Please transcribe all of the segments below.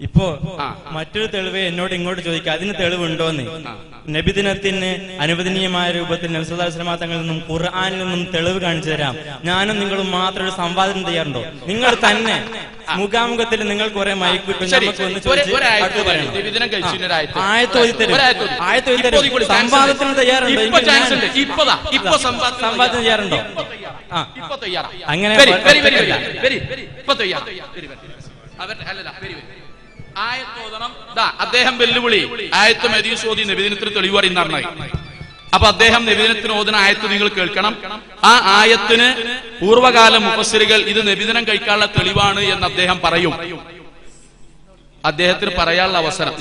ഇപ്പോ ആ. മറ്റൊരു തെളിവ് എന്നോട് ഇങ്ങോട്ട് ചോദിക്കുക. അതിന് തെളിവുണ്ടോന്ന്? നബിദിനത്തിന് അനുവദനീയമായ രൂപത്തിൽ നബ്സുല്ലാസ്ലമാ തങ്ങളിൽ നിന്നും ഖുർആാനിൽ നിന്നും തെളിവ് കാണിച്ചു തരാം. ഞാനും നിങ്ങളും മാത്രം ഒരു സംവാദം ചെയ്യാറുണ്ടോ? നിങ്ങൾ തന്നെ മുഖാമുഖത്തിൽ നിങ്ങൾ കുറെ മൈക്ക്. സംവാദത്തിന് തയ്യാറുണ്ടോ? സംവാദത്തിന് തയ്യാറുണ്ടോ. അങ്ങനെ. അവർ അല്ലല്ല, വരി, വരി. അദ്ദേഹം വെല്ലുവിളി. ആയത്ത് ഓതി നബിദിനത്തിന് തെളിവ് പറയുന്നറിനായി അപ്പൊ അദ്ദേഹം നബിദിനത്തിന് ഓതുന്ന ആയത്ത് നിങ്ങൾ കേൾക്കണം. ആ ആയത്തിന് പൂർവകാല മുഫസ്സിറുകൾ ഇത് നബിദിനം കഴിക്കാനുള്ള തെളിവാണ് എന്ന് അദ്ദേഹം പറയും. അദ്ദേഹത്തിന് പറയാനുള്ള അവസരം.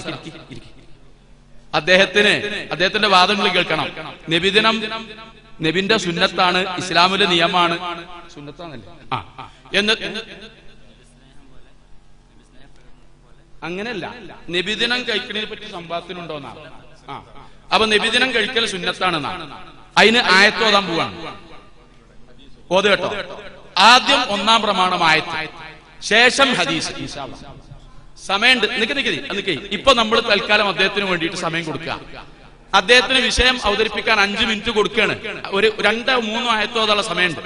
അദ്ദേഹത്തിന് അദ്ദേഹത്തിന്റെ വാദങ്ങൾ കേൾക്കണം. നബിദിനം നബിന്റെ സുന്നത്താണ് ഇസ്ലാമിലെ നിയമമാണ്. സുന്നത്താണല്ലേ? ആ. എന്ന് അങ്ങനെയല്ല. നിബിദിനം കഴിക്കുന്നതിനെ പറ്റി സംഭവത്തിനുണ്ടോന്നാണ് ആ. അപ്പൊ നിബിദിനം കഴിക്കൽ സുന്നത്താണെന്നാണ് അതിന് ആയത്തോതാൻ പോവാണ്. കേട്ടോ. ആദ്യം ഒന്നാം പ്രമാണം ആയത്ത്. ശേഷം ഹദീസ്. സമയമുണ്ട്. നിക്ക് നിക്കതി നിക്കേ ഇപ്പൊ നമ്മൾ തൽക്കാലം അദ്ദേഹത്തിന് വേണ്ടിയിട്ട് സമയം കൊടുക്കുക അദ്ദേഹത്തിന് വിഷയം അവതരിപ്പിക്കാൻ അഞ്ചു മിനിറ്റ് കൊടുക്കുകയാണ് ഒരു രണ്ടോ മൂന്നോ ആയത്തോതാനുള്ള സമയമുണ്ട്.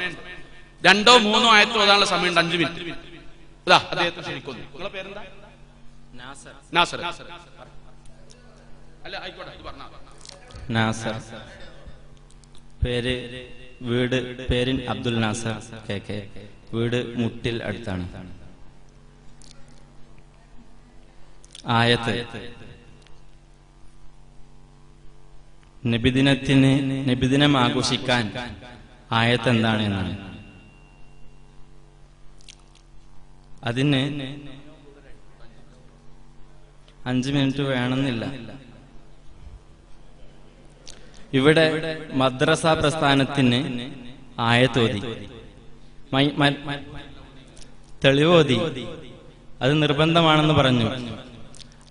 രണ്ടോ മൂന്നോ ആയത്തോതാനുള്ള സമയമുണ്ട് അഞ്ചു മിനിറ്റ്. ഇതാ അദ്ദേഹത്തിന് ശരിക്കും നിങ്ങളെ പേരെന്താ? നാസർ. അല്ല ആയിക്കോട്ടെ ഇത് പറഞ്ഞാ നാസർ. പേര് വീട് പേരിൻ അബ്ദുൽ നാസർ കെ കെ. വീട് മുട്ടിൽ അടുത്താണ്. ആയത്ത്. നബിദിനത്തിന് നബിദിനം ആഘോഷിക്കാൻ ആയത്ത് എന്താണ് എന്നാണ്. അതിന് അഞ്ച് മിനിറ്റ് വേണമെന്നില്ല. ഇവിടെ മദ്രസ പ്രസ്ഥാനത്തിന് ആയത്തോതി തെളിവോതി. അത് നിർബന്ധമാണെന്ന് പറഞ്ഞു.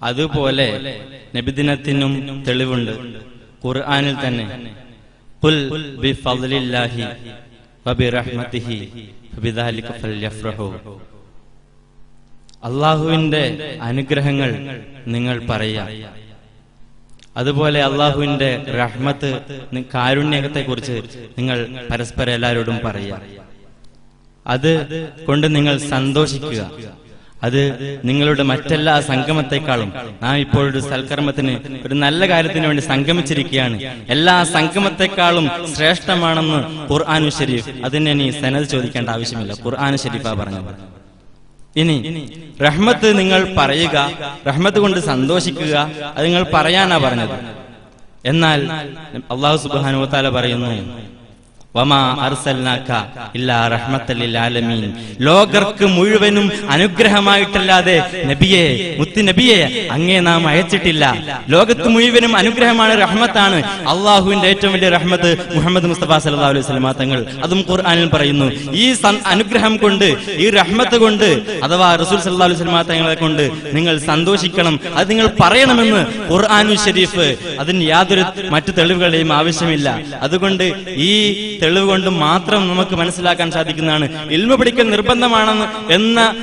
അതുപോലെ നബിദിനത്തിനും തെളിവുണ്ട്. ഖുർആാനിൽ തന്നെ. ഖുൽ ബിഫദ്ലില്ലാഹി വബിറഹ്മതിഹി ഫബിദാലിക ഫല്യഫ്റഹു അള്ളാഹുവിന്റെ അനുഗ്രഹങ്ങൾ നിങ്ങൾ പറയുക. അതുപോലെ അള്ളാഹുവിന്റെ റഹ്മത്ത് കാരുണ്യത്തെ കുറിച്ച് നിങ്ങൾ പരസ്പരം എല്ലാവരോടും പറയുക. അത് കൊണ്ട് നിങ്ങൾ സന്തോഷിക്കുക. അത് നിങ്ങളുടെ മറ്റെല്ലാ സംഗമത്തെക്കാളും നാം ഇപ്പോൾ ഒരു സൽക്കർമ്മത്തിന് ഒരു നല്ല കാര്യത്തിന് വേണ്ടി സംഗമിച്ചിരിക്കുകയാണ്. എല്ലാ സംഗമത്തെക്കാളും ശ്രേഷ്ഠമാണെന്ന് ഖുർആാനു ഷരീഫ് അതിനെ നീ സനത് ചോദിക്കേണ്ട ആവശ്യമില്ല. ഖുർആാനു ഷരീഫാ പറഞ്ഞത്. ഇനി റഹ്മത്ത് നിങ്ങൾ പറയുക റഹ്മത്ത് കൊണ്ട് സന്തോഷിക്കുക അത് നിങ്ങൾ പറയാനാ പറഞ്ഞത്. എന്നാൽ അള്ളാഹു സുബ്ഹാനഹു വതആല പറയുന്നു ലോകർക്ക് മുഴുവനും അനുഗ്രഹമായിട്ടല്ലാതെ നബിയെ മുത്തു നബിയെ അങ്ങേ നാം അയച്ചിട്ടില്ല. ലോകത്ത് മുഴുവനും അനുഗ്രഹമാണ് റഹ്മത്താണ്. അള്ളാഹുവിന്റെ ഏറ്റവും വലിയ റഹ്മത്ത് മുഹമ്മദ് മുസ്തഫ സല്ലല്ലാഹു അലൈഹി വസല്ലമ തങ്ങൾ അതും ഖുർആാനിൽ പറയുന്നു. ഈ അനുഗ്രഹം കൊണ്ട് ഈ റഹ്മത്ത് കൊണ്ട് അഥവാ റസൂൽ സല്ലല്ലാഹു അലൈഹി വസല്ലമ തങ്ങളെ കൊണ്ട് നിങ്ങൾ സന്തോഷിക്കണം. അത് നിങ്ങൾ പറയണമെന്ന് ഖുർആാനു ഷരീഫ് അതിന് യാതൊരു മറ്റു തെളിവുകളുടെയും ആവശ്യമില്ല. അതുകൊണ്ട് ഈ തെളിവ് കൊണ്ട് മാത്രം നമുക്ക് മനസ്സിലാക്കാൻ സാധിക്കുന്നതാണ്. ഇൽമ പഠിക്കൽ നിർബന്ധമാണെന്ന് എന്ന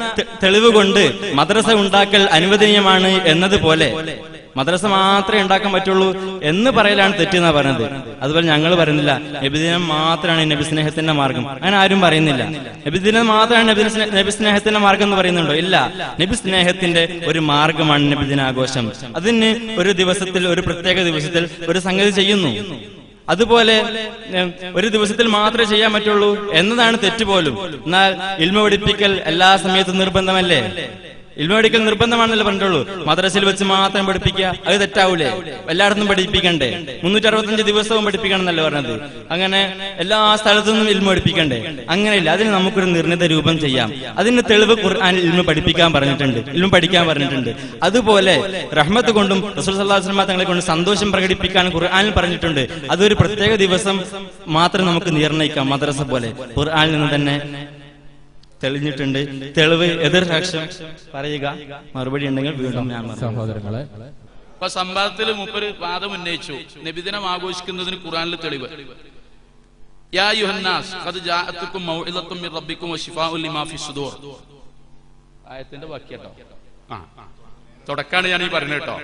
തെളിവ് കൊണ്ട് മദ്രസ ഉണ്ടാക്കൽ അനുവദനീയമാണ് എന്നതുപോലെ. മദ്രസ മാത്രമേ ഉണ്ടാക്കാൻ പറ്റുള്ളൂ എന്ന് പറയലാണ് തെറ്റെന്നാ പറയുന്നത് അതുപോലെ ഞങ്ങൾ പറയുന്നില്ല നബിദിനം മാത്രമാണ് നബി സ്നേഹത്തിന്റെ മാർഗം. അങ്ങനെ ആരും പറയുന്നില്ല. നബിദിനം മാത്രമാണ് നബി നബി സ്നേഹത്തിന്റെ മാർഗം എന്ന് പറയുന്നുണ്ടോ? ഇല്ല. നബി സ്നേഹത്തിന്റെ ഒരു മാർഗമാണ് നബിദിനാഘോഷം. അതിന് ഒരു ദിവസത്തിൽ ഒരു പ്രത്യേക ദിവസത്തിൽ ഒരു സംഗതി ചെയ്യുന്നു. അതുപോലെ ഒരു ദിവസത്തിൽ മാത്രമേ ചെയ്യാൻ പറ്റുള്ളൂ എന്നതാണ് തെറ്റുപോലും എന്നാൽ ഇൽമ പഠിപ്പിക്കൽ എല്ലാ സമയത്തും നിർബന്ധമല്ലേ? ഇൽമ പഠിക്കൽ നിർബന്ധമാണല്ലോ പറഞ്ഞിട്ടുള്ളൂ. മദ്രസയിൽ വെച്ച് മാത്രം പഠിപ്പിക്കുക അത് തെറ്റാവൂലേ? എല്ലായിടത്തും പഠിപ്പിക്കണ്ടേ? മുന്നൂറ്റി അറുപത്തഞ്ച് ദിവസവും പഠിപ്പിക്കണം എന്നല്ലേ പറഞ്ഞത്. അങ്ങനെ എല്ലാ സ്ഥലത്തു നിന്നും ഇൽമ പഠിപ്പിക്കണ്ടേ? അങ്ങനെയില്ല അതിന് നമുക്കൊരു നിർണിത രൂപം ചെയ്യാം. അതിന് തെളിവ് ഖുർആൻ ഇൽമ പഠിപ്പിക്കാൻ പറഞ്ഞിട്ടുണ്ട് ഇൽമ പഠിക്കാൻ പറഞ്ഞിട്ടുണ്ട്. അതുപോലെ റഹ്മത്ത് കൊണ്ടും റസൂൽ വസല്ലം തങ്ങളെ കൊണ്ട് സന്തോഷം പ്രകടിപ്പിക്കാൻ ഖുർആനിൽ പറഞ്ഞിട്ടുണ്ട്. അതൊരു പ്രത്യേക ദിവസം മാത്രം നമുക്ക് നിർണയിക്കാം മദ്രസ പോലെ. ഖുർആനിൽ നിന്ന് തന്നെ തെളിഞ്ഞിട്ടുണ്ട്. തെളിവ് എതിർ സാക്ഷ്യം പറയുക. മറുപടി ഉണ്ടെങ്കിൽ വീണ്ടും ഞാൻ സഹോദരങ്ങളെ അപ്പൊ സംവാദത്തിൽ മൂപ്പര് വാദം ഉന്നയിച്ചു. നബിദിനം ആഘോഷിക്കുന്നതിന് ഖുറാനിൽ തെളിവ്. യാ യുഹന്നാസ് ഖദ് ജാഅത്തുക്കും മൗഇദത്തും മിർ റബ്ബിക്കും വശിഫാഉൻ ലിമാ ഫി സുദൂർ. ആയത്തിന്റെ ബാക്കി കേട്ടോ. ആ. തുടക്കാണ് ഞാൻ ഈ പറഞ്ഞു കേട്ടോ.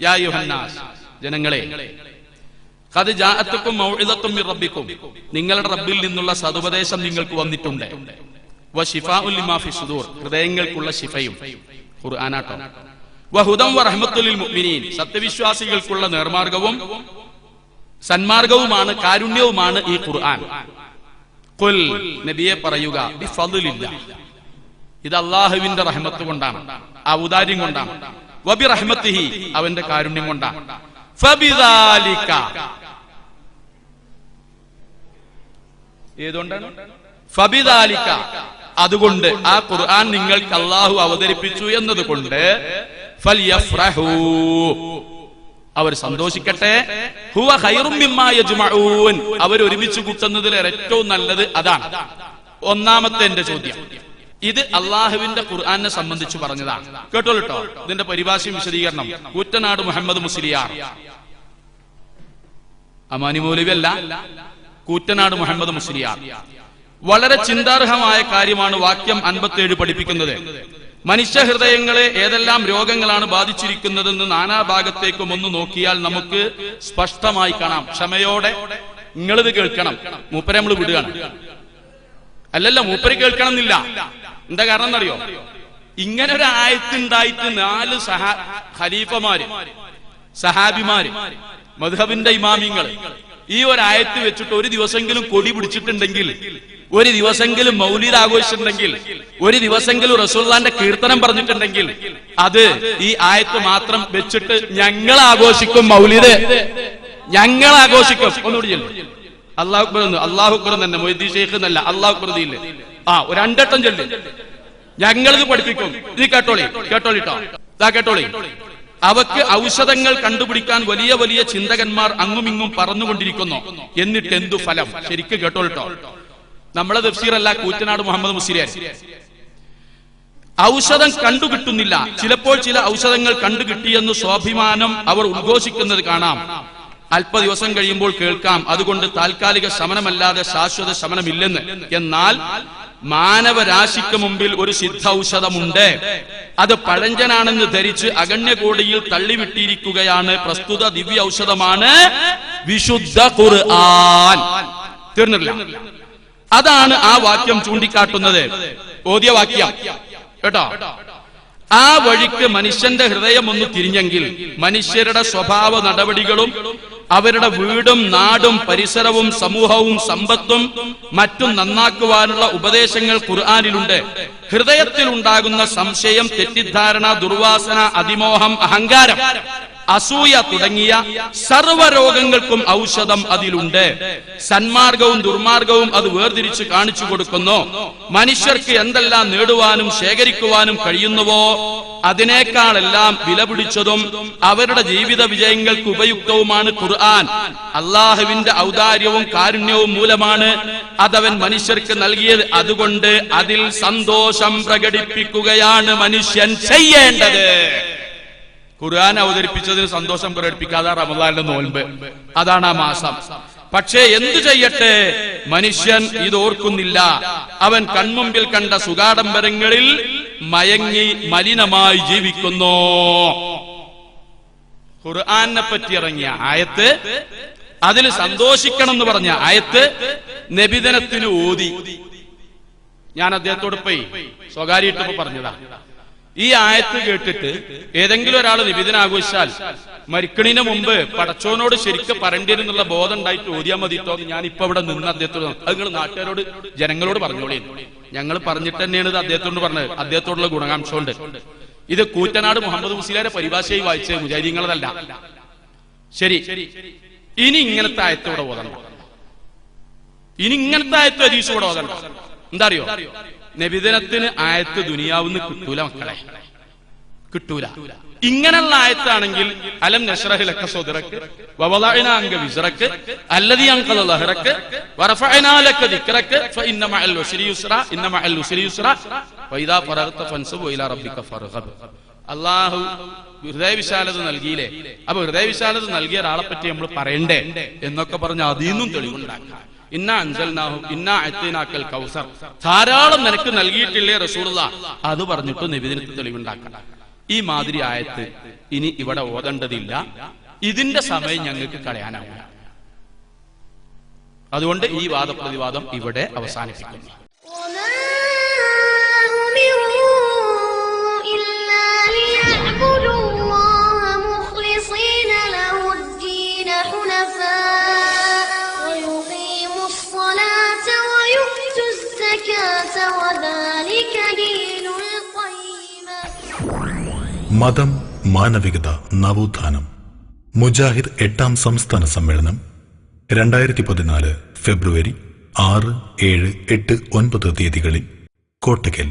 യാ യുഹന്നാസ് ജനങ്ങളെ ഖദ് ജാഅത്തുക്കും മൗഇദത്തും മിർ റബ്ബിക്കും നിങ്ങളുടെ റബ്ബിൽ നിന്നുള്ള സതുപദേശം നിങ്ങൾക്ക് വന്നിട്ടുണ്ട്. ഹൃദയങ്ങൾക്കുള്ള ശിഫയും. ഖുർആനാട്ടോ. മുഅ്മിനീൻ സത്യവിശ്വാസികൾക്കുള്ള നേർമാർഗവും സന്മാർഗവുമാണ് കാരുണ്യവുമാണ് ഈ ഖുർആൻ. ഖുൽ നബിയെ പറയുക ഇത് അള്ളാഹുവിന്റെ റഹ്മത്ത് കൊണ്ടാണ് ഔദാര്യം കൊണ്ടാണ്. വബി റഹ്മത്തിഹി അവന്റെ കാരുണ്യം കൊണ്ടാണ്. ഏതുകൊണ്ടാണ്? ഫബിദാലിക. അതുകൊണ്ട് ആ ഖുർആൻ നിങ്ങൾക്ക് അള്ളാഹു അവതരിപ്പിച്ചു എന്നതുകൊണ്ട് അവർ സന്തോഷിക്കട്ടെ. ഹുവ അവർ ഒരുമിച്ച് കൂട്ടുന്നതിൽ ഏറ്റവും നല്ലത് അതാണ്. ഒന്നാമത്തെ എന്റെ ചോദ്യം. ഇത് അള്ളാഹുവിന്റെ ഖുർആനെ സംബന്ധിച്ച് പറഞ്ഞതാണ്. കേട്ടോട്ടോ കേട്ടോ ഇതിന്റെ പരിഭാഷയും വിശദീകരണം. കൂറ്റനാട് മുഹമ്മദ് മുസ്ലിയാർ. അമാനി മൗലവി അല്ല. കൂറ്റനാട് മുഹമ്മദ് മുസ്ലിയാർ. വളരെ ചിന്താർഹമായ കാര്യമാണ് വാക്യം അൻപത്തിയേഴ് പഠിപ്പിക്കുന്നത്. മനുഷ്യ ഹൃദയങ്ങളെ ഏതെല്ലാം രോഗങ്ങളാണ് ബാധിച്ചിരിക്കുന്നതെന്ന് നാനാഭാഗത്തേക്കും ഒന്ന് നോക്കിയാൽ നമുക്ക് സ്പഷ്ടമായി കാണാം. ക്ഷമയോടെ നിങ്ങളിത് കേൾക്കണം. മൂപ്പരെ നമ്മൾ വിടുകയാണ്. അല്ലല്ല മൂപ്പര് കേൾക്കണം എന്നില്ല എന്താ കാരണം എന്നറിയോ? ഇങ്ങനെ ഒരു ആയത്തുണ്ടായിട്ട് നാല് സഹാ ഖലീഫമാര് സഹാബിമാര് മധുഹബിന്റെ ഇമാമിങ്ങൾ ഈ ഒരു ആയത്ത് വെച്ചിട്ട് ഒരു ദിവസമെങ്കിലും കൊടി പിടിച്ചിട്ടുണ്ടെങ്കിൽ ഒരു ദിവസമെങ്കിലും മൗലിദ് ആഘോഷിച്ചിട്ടുണ്ടെങ്കിൽ ഒരു ദിവസമെങ്കിലും റസൂള്ളാന്റെ കീർത്തനം പറഞ്ഞിട്ടുണ്ടെങ്കിൽ അത് ഈ ആയത്ത് മാത്രം വെച്ചിട്ട് ഞങ്ങൾ ആഘോഷിക്കും മൗലിദ്. ഞങ്ങൾ ആഘോഷിക്കും. ഒന്നുകൂടി. അള്ളാഹു അക്ബർ അള്ളാഹു അക്ബർ തന്നെ മൊയ്തി ഷെയ്ഖ് എന്നല്ല അള്ളാഹു അക്ബർ ആ ഒരു രണ്ടെട്ടം ചൊല്ലു. ഞങ്ങളിത് പഠിപ്പിക്കും. ഇത് കേട്ടോളി കേട്ടോളിട്ടോ ഇതാ കേട്ടോളി. അവക്ക് ഔഷധങ്ങൾ കണ്ടുപിടിക്കാൻ വലിയ വലിയ ചിന്തകന്മാർ അങ്ങുമിങ്ങും പറന്നുകൊണ്ടിരിക്കുന്നു എന്നിട്ട് എന്തു ഫലം? ശരിക്കും കേട്ടോളിട്ടോ നമ്മളെ തഫ്സീറല്ല കൂറ്റനാട് മുഹമ്മദ് മുസ്ലിയാർ. ഔഷധം കണ്ടു കിട്ടുന്നില്ല. ചിലപ്പോൾ ചില ഔഷധങ്ങൾ കണ്ടു കിട്ടിയെന്ന് സ്വാഭിമാനം അവർ ഉദ്ഘോഷിക്കുന്നത് കാണാം. അല്പ ദിവസം കഴിയുമ്പോൾ കേൾക്കാം. അതുകൊണ്ട് താൽക്കാലിക ശമനമല്ലാതെ ശാശ്വത ശമനമില്ലെന്ന്. എന്നാൽ മാനവരാശിക്ക് മുമ്പിൽ ഒരു സിദ്ധ ഔഷധമുണ്ട്. അത് പഴഞ്ചനാണെന്ന് ധരിച്ച് അഗണ്യകോടിയിൽ തള്ളിവിട്ടിരിക്കുകയാണ് പ്രസ്തുത ദിവ്യ ഔഷധമാണ് വിശുദ്ധ ഖുർആൻ. തീർന്നില്ല അതാണ് ആ വാക്യം ചൂണ്ടിക്കാട്ടുന്നത്. ഓദ്യ വാക്യം. കേട്ടോ? ആ വഴിക്ക് മനുഷ്യന്റെ ഹൃദയം ഒന്ന് തിരിഞ്ഞെങ്കിൽ മനുഷ്യരുടെ സ്വഭാവ നടപടികളും അവരുടെ വീടും നാടും പരിസരവും സമൂഹവും സമ്പത്തും മറ്റും നന്നാക്കുവാനുള്ള ഉപദേശങ്ങൾ ഖുർആാനിലുണ്ട്. ഹൃദയത്തിൽ ഉണ്ടാകുന്ന സംശയം തെറ്റിദ്ധാരണ ദുർവാസന അതിമോഹം അഹങ്കാരം അസൂയ തുടങ്ങിയ സർവരോഗങ്ങൾക്കും ഔഷധം അതിലുണ്ട്. സന്മാർഗവും ദുർമാർഗവും അത് വേർതിരിച്ച് കാണിച്ചു കൊടുക്കുന്നു. മനുഷ്യർക്ക് എന്തെല്ലാം നേടുവാനും ശേഖരിക്കുവാനും കഴിയുന്നുവോ അതിനേക്കാളെല്ലാം വിലപിടിച്ചതും അവരുടെ ജീവിത വിജയങ്ങൾക്ക് ഉപയുക്തവുമാണ് ഖുർആൻ. അള്ളാഹുവിന്റെ ഔദാര്യവും കാരുണ്യവും മൂലമാണ് അതവൻ മനുഷ്യർക്ക് നൽകിയത്. അതുകൊണ്ട് അതിൽ സന്തോഷം പ്രകടിപ്പിക്കുകയാണ് മനുഷ്യൻ ചെയ്യേണ്ടത്. ഖുർആൻ അവതരിപ്പിച്ചതിന് സന്തോഷം പ്രകടിപ്പിക്കാതെ റമദാന്റെ നോൽമ്പ്. അതാണ് ആ മാസം. പക്ഷേ എന്തു ചെയ്യട്ടെ? മനുഷ്യൻ ഇത് ഓർക്കുന്നില്ല. അവൻ കൺമുമ്പിൽ കണ്ട സുഗാഡംബരങ്ങളിൽ മയങ്ങി മലിനമായി ജീവിക്കുന്നു. ഖുർആാനെ പറ്റി ഇറങ്ങിയ ആയത്ത് അതിൽ സന്തോഷിക്കണം എന്ന് പറഞ്ഞ ആയത്ത് നബിതനത്തിന് ഓതി. ഞാൻ അദ്ദേഹത്തോട് പോയി സ്വകാര്യമായിട്ട് പറഞ്ഞതാ. ഈ ആയത്ത് കേട്ടിട്ട് ഏതെങ്കിലും ഒരാൾ നിബിധന ആഘോഷിച്ചാൽ മരിക്കണിന് മുമ്പ് പടച്ചോനോട് ശരിക്കും പറയേണ്ടിയിരുന്നുള്ള ബോധം ഉണ്ടായിട്ട് ഓരിയാ മതിട്ടോ ഞാൻ ഇപ്പൊ ഇവിടെ നിന്ന് അദ്ദേഹത്തോട്. അത് നിങ്ങൾ നാട്ടുകാരോട് ജനങ്ങളോട് പറഞ്ഞോളി. ഞങ്ങൾ പറഞ്ഞിട്ട് തന്നെയാണ് ഇത് അദ്ദേഹത്തോട് പറഞ്ഞത്. അദ്ദേഹത്തോടുള്ള ഗുണകാംക്ഷമുണ്ട് ഇത് കൂറ്റനാട് മുഹമ്മദ് മുസ്ലിയാരെ പരിഭാഷയായി വായിച്ച മുജാരിങ്ങളതല്ല ശരി. ഇനി ഇങ്ങനത്തെ ആയത്തോടെ ഓതണം. ഇനി ഇങ്ങനത്തെ ആയത്തെ അരീഷോടെ ഓതണം. എന്താ അറിയോ? നബിദിനത്തിന് ആയത്ത് ദുനിയാവുന്ന് കിട്ടൂല മക്കളെ. കിട്ടൂല. ഇങ്ങനെയുള്ള ആയത്താണെങ്കിൽ അലം നഷ്റഹിലക്ക സ്വദറക്ക് വവളഅന അങ്ക വിസറക്ക് അല്ലദി അങ്ക ലഹറക്ക് വറഫഅനാ ലക ദിക്റക്ക് ഫഇന്ന മഅൽ ഉസ്രി യുസ്റ ഇന്ന മഅൽ ഉസ്രി യുസ്റ വഇദാ ഫറഗ്ത ഫൻസബ് ഇലാ റബ്ബിക ഫർഗബ്. അള്ളാഹു ഹൃദയവിശാലത നൽകിയില്ലേ? അപ്പൊ ഹൃദയവിശാലത നൽകിയ ഒരാളെ പറ്റി നമ്മൾ പറയണ്ടേ? എന്നൊക്കെ പറഞ്ഞ് അതിന്നും തെളിവുണ്ടാക്കാം കൗസർ. ധാരാളം നിനക്ക് നൽകിയിട്ടില്ലേ റസൂലുള്ള? അത് പറഞ്ഞിട്ട് നിവേദനത്തിൽ തെളിവുണ്ടാക്കണം. ഈ മാതിരി ആയത്ത് ഇനി ഇവിടെ ഓതേണ്ടതില്ല. ഇതിന്റെ സമയം ഞങ്ങൾക്ക് കളയാനാവില്ല. അതുകൊണ്ട് ഈ വാദപ്രതിവാദം ഇവിടെ അവസാനിപ്പിക്കുന്നു. മതം മാനവികത നവോത്ഥാനം. മുജാഹിദ് എട്ടാം സംസ്ഥാന സമ്മേളനം രണ്ടായിരത്തി പതിനാല് ഫെബ്രുവരി ആറ് ഏഴ് എട്ട് ഒൻപത് തീയതികളിൽ കോട്ടക്കൽ